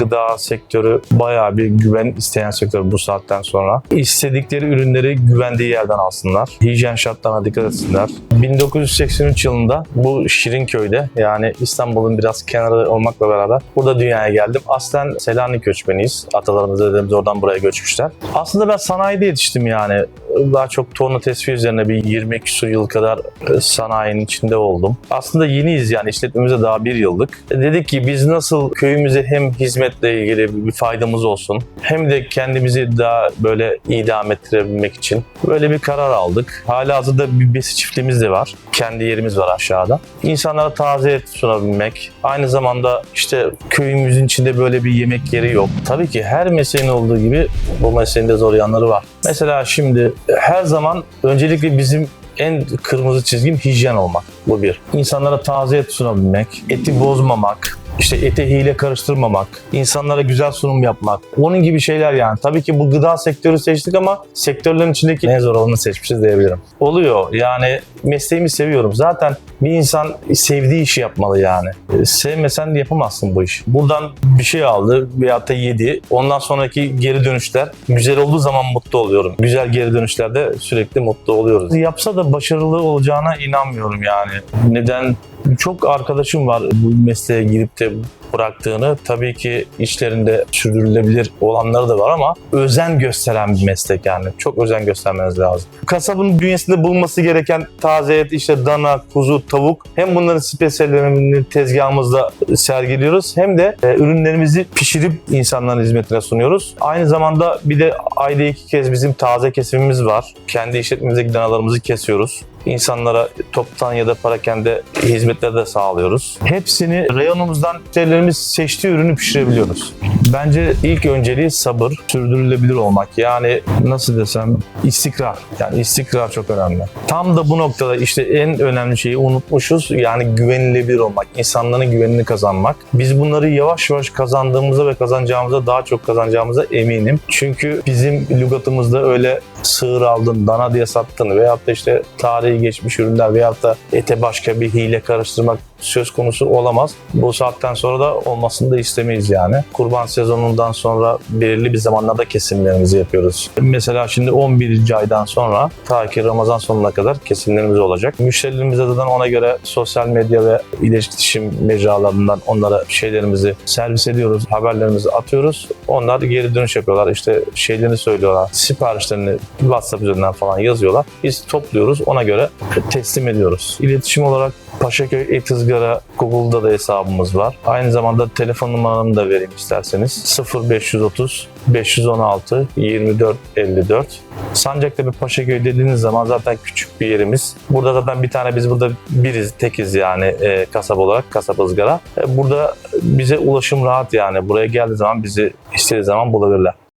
gıda sektörü bayağı bir güven isteyen sektör bu saatten sonra. İstedikleri ürünleri güvendiği yerden alsınlar. Hijyen şartlarına dikkat etsinler. 1983 yılında bu Şirinköy'de yani İstanbul'un biraz kenarı olmakla beraber burada dünyaya geldim. Aslen Selanik göçmeniyiz. Atalarımız dedemiz oradan buraya göçmüşler. Aslında ben sanayide yetiştim yani. Daha çok torna tesviye üzerine bir 20 küsur yıl kadar e, sanayinin içinde oldum. Aslında yeniyiz yani işletmemize daha bir yıllık. E, Dedik ki biz nasıl köyümüze hem hizmetle ilgili bir faydamız olsun hem de kendimizi daha böyle idam ettirebilmek için böyle bir karar aldık. Hala hazırda bir besi çiftliğimiz de var. Kendi yerimiz var aşağıda. İnsanlara taze et sunabilmek. Aynı zamanda işte köyümüzün içinde böyle bir yemek yeri yok. Tabii ki her mesleğin olduğu gibi bu mesleğin de zor yanları var. Mesela şimdi her zaman öncelikle bizim en kırmızı çizgim hijyen olmak. Bu bir. İnsanlara taze et sunabilmek, eti bozmamak, işte ete hile karıştırmamak, insanlara güzel sunum yapmak. Onun gibi şeyler yani. Tabii ki bu gıda sektörü seçtik ama sektörlerin içindeki en zor olanı seçmişiz diyebilirim. Oluyor yani mesleğimi seviyorum. Zaten bir insan sevdiği işi yapmalı yani. E, Sevmesen de yapamazsın bu işi. Buradan bir şey aldı veyahut da yedi. Ondan sonraki geri dönüşler güzel olduğu zaman mutlu oluyorum. Güzel geri dönüşlerde sürekli mutlu oluyoruz. Yapsa da başarılı olacağına inanmıyorum yani. Neden? Çok arkadaşım var bu mesleğe girip de bıraktığını. Tabii ki işlerinde sürdürülebilir olanları da var ama özen gösteren bir meslek yani. Çok özen göstermeniz lazım. Kasabın bünyesinde bulunması gereken taze et, işte dana, kuzu, tavuk hem bunların spesiyallerini tezgahımızda sergiliyoruz hem de e, ürünlerimizi pişirip insanların hizmetine sunuyoruz. Aynı zamanda bir de ayda iki kez bizim taze kesimimiz var. Kendi işletmemizdeki danalarımızı kesiyoruz. İnsanlara toptan ya da parakende hizmetler de sağlıyoruz. Hepsini reyonumuzdan müşterilerimiz seçtiği ürünü pişirebiliyoruz. Bence ilk önceliği sabır, sürdürülebilir olmak. Yani nasıl desem istikrar. Yani istikrar çok önemli. Tam da bu noktada işte en önemli şeyi unutmuşuz. Yani güvenilebilir olmak, insanların güvenini kazanmak. Biz bunları yavaş yavaş kazandığımıza ve kazanacağımıza daha çok kazanacağımıza eminim. Çünkü bizim lügatımızda öyle sığır aldın, dana diye sattın veyahut da işte tarihi geçmiş ürünler veyahut da ete başka bir hile karıştırmak söz konusu olamaz. Bu saatten sonra da olmasını da istemeyiz yani. Kurban sezonundan sonra belirli bir zamanlarda kesimlerimizi yapıyoruz. Mesela şimdi 11. aydan sonra ta ki Ramazan sonuna kadar kesimlerimiz olacak. Müşterilerimize zaten ona göre sosyal medya ve iletişim mecralarından onlara şeylerimizi servis ediyoruz, haberlerimizi atıyoruz. Onlar geri dönüş yapıyorlar. İşte şeylerini söylüyorlar. Siparişlerini WhatsApp üzerinden falan yazıyorlar. Biz topluyoruz. Ona göre teslim ediyoruz. İletişim olarak Paşaköy Et Izgara Google'da da hesabımız var. Aynı zamanda telefon numaramı da vereyim isterseniz. 0530 516 24 54. Sancaktepe Paşaköy dediğiniz zaman zaten küçük bir yerimiz. Burada zaten bir tane biz burada biriz, tekiz yani e, kasap olarak, kasap ızgara. E, burada bize ulaşım rahat yani. Buraya geldiği zaman bizi istediği zaman bulabilirler.